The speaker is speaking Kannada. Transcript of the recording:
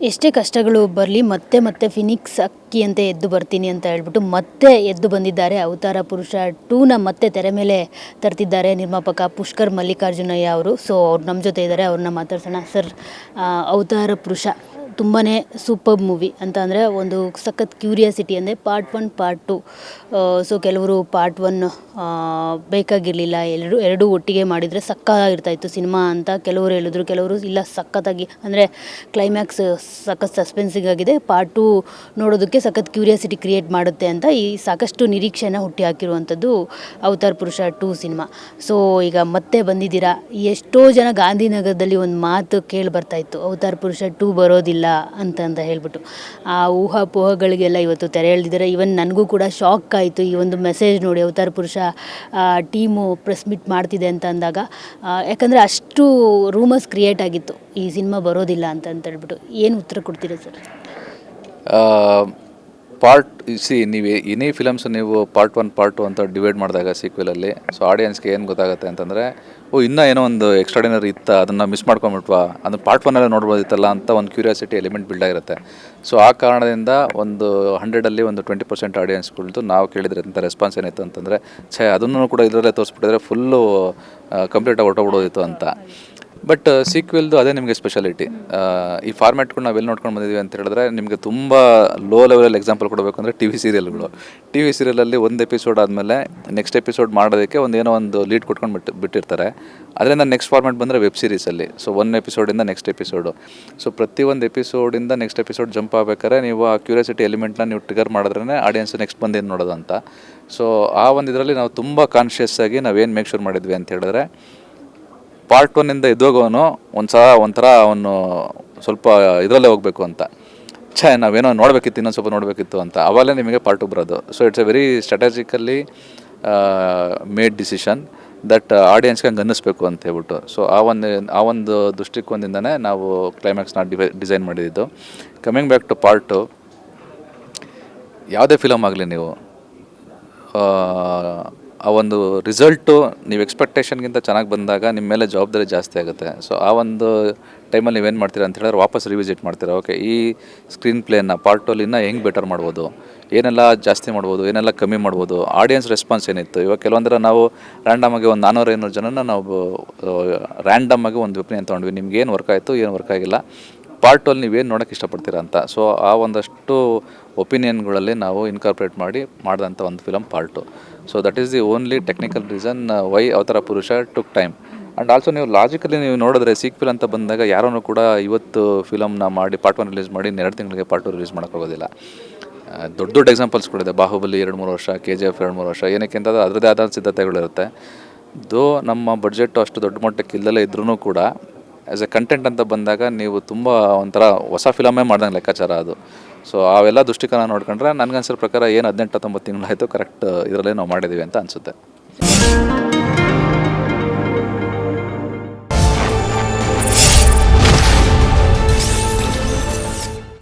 ಎಷ್ಟೇ ಕಷ್ಟಗಳು ಬರಲಿ, ಮತ್ತೆ ಮತ್ತೆ ಫಿನಿಕ್ಸ್ ಅಕ್ಕಿ ಅಂತ ಎದ್ದು ಬರ್ತೀನಿ ಅಂತ ಹೇಳ್ಬಿಟ್ಟು ಮತ್ತೆ ಎದ್ದು ಬಂದಿದ್ದಾರೆ. ಅವತಾರ ಪುರುಷ ಟೂನ ಮತ್ತೆ ತೆರೆ ಮೇಲೆ ತರ್ತಿದ್ದಾರೆ ನಿರ್ಮಾಪಕ ಪುಷ್ಕರ್ ಮಲ್ಲಿಕಾರ್ಜುನಯ್ಯ ಅವರು. ಸೊ ಅವ್ರು ನಮ್ಮ ಜೊತೆ ಇದ್ದಾರೆ, ಅವ್ರನ್ನ ಮಾತಾಡ್ಸೋಣ. ಸರ್ ಅವತಾರ ಪುರುಷ. ತುಂಬಾ ಸೂಪರ್ ಮೂವಿ ಅಂತ ಅಂದರೆ ಒಂದು ಸಖತ್ ಕ್ಯೂರಿಯಾಸಿಟಿ ಅಂದರೆ part one part two so ಕೆಲವರು ಪಾರ್ಟ್ ಒನ್ ಬೇಕಾಗಿರಲಿಲ್ಲ. ಎರಡು, ಎರಡೂ ಒಟ್ಟಿಗೆ ಮಾಡಿದರೆ ಸಖತ್ತಾಗಿರ್ತಾಯಿತ್ತು ಸಿನಿಮಾ ಅಂತ ಕೆಲವರು ಹೇಳಿದ್ರು. ಕೆಲವರು ಇಲ್ಲ, ಸಖತ್ತಾಗಿ ಅಂದರೆ ಕ್ಲೈಮ್ಯಾಕ್ಸ್ ಸಖತ್ ಸಸ್ಪೆನ್ಸಿಂಗ್ ಆಗಿದೆ ಪಾರ್ಟ್ ಟು ನೋಡೋದಕ್ಕೆ ಸಖತ್ ಕ್ಯೂರಿಯಾಸಿಟಿ ಕ್ರಿಯೇಟ್ ಮಾಡುತ್ತೆ ಅಂತ ಈ ಸಾಕಷ್ಟು ನಿರೀಕ್ಷೆನ ಹುಟ್ಟಿ ಹಾಕಿರುವಂಥದ್ದು Avatar Purusha two cinema so ಈಗ ಮತ್ತೆ ಬಂದಿದ್ದೀರಾ? ಎಷ್ಟೋ ಜನ ಗಾಂಧಿನಗರದಲ್ಲಿ ಒಂದು ಮಾತು ಕೇಳಿ ಬರ್ತಾಯಿತ್ತು ಅವತಾರ್ ಪುರುಷ ಟೂ ಬರೋದಿಲ್ಲ. ಅಂತ ಅಂತ ಹೇಳ್ಬಿಟ್ಟು. ಆ ಊಹಾಪೋಹಗಳಿಗೆಲ್ಲ ಇವತ್ತು ತೆರೆ ಎಳೆದಿದ್ದಾರೆ. ಈವನ್ ನನಗೂ ಕೂಡ ಶಾಕ್ ಆಯಿತು ಈ ಒಂದು ಮೆಸೇಜ್ ನೋಡಿ ಅವತಾರ ಪುರುಷ ಟೀಮು ಪ್ರೆಸ್ ಮೀಟ್ ಮಾಡ್ತಿದೆ ಅಂತ ಅಂದಾಗ. ಯಾಕಂದರೆ ಅಷ್ಟು ರೂಮರ್ಸ್ ಕ್ರಿಯೇಟ್ ಆಗಿತ್ತು. ಈ ಸಿನಿಮಾ ಬರೋದಿಲ್ಲ ಅಂತ ಅಂತ ಹೇಳ್ಬಿಟ್ಟು. ಏನು ಉತ್ತರ ಕೊಡ್ತೀರಾ ಸರ್? ಪಾರ್ಟ್ ಸಿ ನೀವು, ಏನೇ ಫಿಲಮ್ಸ್ ನೀವು ಪಾರ್ಟ್ ಒನ್ ಪಾರ್ಟ್ ಟು ಅಂತ ಡಿವೈಡ್ ಮಾಡಿದಾಗ ಸೀಕ್ವೆಲಲ್ಲಿ ಸೊ ಆಡಿಯನ್ಸ್ಗೆ ಏನು ಗೊತ್ತಾಗುತ್ತೆ ಅಂತಂದರೆ, ಓ, ಇನ್ನೂ ಏನೋ ಒಂದು ಎಕ್ಸ್ಟ್ರಾಡಿನರಿ ಇತ್ತ, ಅದನ್ನು ಮಿಸ್ ಮಾಡ್ಕೊಂಬಿಟ್ವಾ, ಅದನ್ನು ಪಾರ್ಟ್ ಒನ್ನಲ್ಲೇ ನೋಡ್ಬೋದಿತ್ತಲ್ಲ ಅಂತ ಒಂದು ಕ್ಯೂರಿಯಾಸಿಟಿ ಎಲಿಮೆಂಟ್ ಬಿಲ್ಡ್ ಆಗಿರುತ್ತೆ. ಸೊ ಆ ಕಾರಣದಿಂದ ಒಂದು ಹಂಡ್ರೆಡಲ್ಲಿ ಒಂದು ಟ್ವೆಂಟಿ ಪರ್ಸೆಂಟ್ ಆಡಿಯನ್ಸ್ಗಳ್ದು ನಾವು ಕೇಳಿದ್ರೆ ಅಂತ ರೆಸ್ಪಾನ್ಸ್ ಏನಿತ್ತು ಅಂತಂದರೆ, ಛೇ, ಅದನ್ನು ಕೂಡ ಇದರಲ್ಲೇ ತೋರಿಸ್ಬಿಟ್ಟಿದ್ರೆ ಫುಲ್ಲು ಕಂಪ್ಲೀಟಾಗಿ ಹೊರಟೋಗ್ಬಿಡೋದಿತ್ತು ಅಂತ. ಬಟ್ ಸೀಕ್ವೆಲ್ದು ಅದೇ ನಿಮಗೆ ಸ್ಪೆಷಾಲಿಟಿ ಈ ಫಾರ್ಮ್ಯಾಟ್ಗಳು ನಾವೆಲ್ಲಿ ನೋಡ್ಕೊಂಡು ಬಂದಿದ್ದೀವಿ ಅಂತ ಹೇಳಿದ್ರೆ ನಿಮಗೆ ತುಂಬ ಲೋ ಲೆವೆಲಲ್ಲಿ ಎಕ್ಸಾಂಪಲ್ ಕೊಡಬೇಕು ಅಂದರೆ ಟಿ ವಿ ಸೀರಿಯಲ್ಗಳು ಟಿ ವಿ ಸೀರಿಯಲಲ್ಲಿ ಒಂದು ಎಪಿಸೋಡ್ ಆದಮೇಲೆ ನೆಕ್ಸ್ಟ್ ಎಪಿಸೋಡ್ ಮಾಡೋದಕ್ಕೆ ಒಂದು ಏನೋ ಒಂದು ಲೀಡ್ ಕೊಟ್ಕೊಂಡು ಬಿಟ್ಟು ಬಿಟ್ಟಿರ್ತಾರೆ. ಅದರಿಂದ ನೆಕ್ಸ್ಟ್ ಫಾರ್ಮ್ಯಾಟ್ ಬಂದರೆ ವೆಬ್ ಸೀರೀಸಲ್ಲಿ ಸೊ ಒನ್ ಎಪಿಸೋಡಿಂದ ನೆಕ್ಸ್ಟ್ ಎಪಿಸೋಡು ಸೊ ಪ್ರತಿಯೊಂದು ಎಪಿಸೋಡಿಂದ ನೆಕ್ಸ್ಟ್ ಎಪಿಸೋಡ್ ಜಂಪ್ ಆಗಬೇಕಾದ್ರೆ ನೀವು ಆ ಕ್ಯೂರಿಯಾಸಿಟಿ ಎಲಿಮೆಂಟ್ನ ನೀವು ಟ್ರಿಗರ್ ಮಾಡಿದ್ರೆ ಆಡಿಯನ್ಸ್ ನೆಕ್ಸ್ಟ್ ಬಂದೇನು ನೋಡೋದು ಅಂತ ಸೊ ಆ ಒಂದು ಇದರಲ್ಲಿ ನಾವು ತುಂಬ ಕಾನ್ಷಿಯಸ್ ಆಗಿ ನಾವೇನು ಮೇಕ್ ಶೂರ್ ಮಾಡಿದ್ವಿ ಅಂತ ಹೇಳಿದ್ರೆ ಪಾರ್ಟ್ ಒನ್ನಿಂದ ನಿಂದ ಒಂದು ಸಲ ಒಂಥರ ಅವನು ಸ್ವಲ್ಪ ಇದರಲ್ಲೇ ಹೋಗಬೇಕು ಅಂತ. ಛೇ, ನಾವೇನೋ ನೋಡಬೇಕಿತ್ತು, ಇನ್ನೊಂದು ಸ್ವಲ್ಪ ನೋಡಬೇಕಿತ್ತು ಅಂತ. ಅವಾಗಲೇ ನಿಮಗೆ ಪಾರ್ಟ್ ಟು ಬರೋದು. So it's a very strategically made decision that ಆಡಿಯನ್ಸ್ಗೆ ಹಂಗೆ ಅನ್ನಿಸ್ಬೇಕು ಅಂತ ಹೇಳ್ಬಿಟ್ಟು. ಸೊ ಆ ಒಂದು ಆ ಒಂದು ದೃಷ್ಟಿಕೋನದಿಂದನೇ ನಾವು ಕ್ಲೈಮ್ಯಾಕ್ಸ್ನ ಡಿ ಡಿಸೈನ್ ಮಾಡಿದ್ದು. ಕಮಿಂಗ್ ಬ್ಯಾಕ್ ಟು ಪಾರ್ಟು ಯಾವುದೇ ಫಿಲಮ್ ಆಗಲಿ ನೀವು ಆ, ಒಂದು ರಿಸಲ್ಟು ನೀವು ಎಕ್ಸ್ಪೆಕ್ಟೇಷನ್ಗಿಂತ ಚೆನ್ನಾಗಿ ಬಂದಾಗ ನಿಮ್ಮ ಮೇಲೆ ಜವಾಬ್ದಾರಿ ಜಾಸ್ತಿ ಆಗುತ್ತೆ. ಸೊ ಆ ಒಂದು ಟೈಮಲ್ಲಿ ನೀವೇನು ಮಾಡ್ತೀರಾ ಅಂತ ಹೇಳಿದ್ರೆ ವಾಪಸ್ ರಿವಿಸಿಟ್ ಮಾಡ್ತೀರಾ. ಓಕೆ ಈ ಸ್ಕ್ರೀನ್ ಪ್ಲೇನ ಪಾರ್ಟಲ್ಲಿ ಇನ್ನೂ ಹೆಂಗೆ ಬೆಟರ್ ಮಾಡ್ಬೋದು? ಏನೆಲ್ಲ ಜಾಸ್ತಿ ಮಾಡ್ಬೋದು? ಏನೆಲ್ಲ ಕಮ್ಮಿ ಮಾಡ್ಬೋದು? ಆಡಿಯನ್ಸ್ ರೆಸ್ಪಾನ್ಸ್ ಏನಿತ್ತು? ಇವಾಗ ಕೆಲವೊಂದರ ನಾವು ರ್ಯಾಂಡಮ್ ಆಗಿ ಒಂದು ನಾನ್ನೂರ ಐನೂರು ಜನನ ನಾವು ರ್ಯಾಂಡಮ್ ಆಗಿ ಒಂದು ಒಪಿನಿಯನ್ ತೊಗೊಂಡ್ವಿ. ನಿಮ್ಗೆ ಏನು ವರ್ಕ್ ಆಯಿತು ಏನು ವರ್ಕ್ ಆಗಿಲ್ಲ. ಪಾರ್ಟ್ ಅಲ್ಲಿ ನೀವೇನು ನೋಡೋಕ್ಕೆ ಇಷ್ಟಪಡ್ತೀರಾ ಅಂತ. ಸೊ ಆ ಒಂದಷ್ಟು ಒಪಿನಿಯನ್ಗಳಲ್ಲಿ ನಾವು ಇನ್ಕಾರ್ಪೊರೇಟ್ ಮಾಡಿ ಮಾಡಿದಂಥ ಒಂದು film part so that is the only technical reason why Avatara Purusha took time and also ನೀವು ಲಾಜಿಕಲಿ ನೀವು ನೋಡಿದ್ರೆ ಸೀಕ್ವೆಲ್ ಅಂತ ಬಂದಾಗ ಯಾರನ್ನು ಕೂಡ ಇವತ್ತು ಫಿಲಮ್ನ ಮಾಡಿ ಪಾರ್ಟ್ ಒನ್ ರಿಲೀಸ್ ಮಾಡಿ ಎರಡು ತಿಂಗಳಿಗೆ ಪಾರ್ಟ್ ಟು ರಿಲೀಸ್ ಮಾಡೋಕ್ಕಾಗೋದಿಲ್ಲ ದೊಡ್ಡ ದೊಡ್ಡ ಎಕ್ಸಾಂಪಲ್ಸ್ ಕೊಡಿದೆ ಬಾಹುಬಲಿ ಎರಡು ಮೂರು ವರ್ಷ ಕೆ ಜಿ ಎಫ್ ಎರಡು ಮೂರು ವರ್ಷ, ಏನಕ್ಕೆ ಅಂತಂದರೆ ಅದರದೇ ಆದ ಸಿದ್ಧತೆಗಳಿರುತ್ತೆ ದೋ ನಮ್ಮ ಬಡ್ಜೆಟ್ ಅಷ್ಟು ದೊಡ್ಡ ಮಟ್ಟಕ್ಕೆ ಇಲ್ಲದೇ ಇದ್ರೂ ಕೂಡ ಆ್ಯಸ್ ಎ ಕಂಟೆಂಟ್ ಅಂತ ಬಂದಾಗ ನೀವು ತುಂಬ ಒಂಥರ ಹೊಸ ಫಿಲಮೇ ಮಾಡ್ದಂಗೆ ಲೆಕ್ಕಾಚಾರ ಅದು. ಸೊ ಅವೆಲ್ಲ ದೃಷ್ಟಿಕೋನ ನೋಡ್ಕೊಂಡ್ರೆ ನನಗನ್ಸಿರೋ ಪ್ರಕಾರ ಏನು ಹದಿನೆಂಟು ಹತ್ತೊಂಬತ್ತು ತಿಂಗಳಾಯಿತು ಕರೆಕ್ಟ್ ಇದರಲ್ಲೇ ನಾವು ಮಾಡಿದ್ದೀವಿ ಅಂತ ಅನಿಸುತ್ತೆ.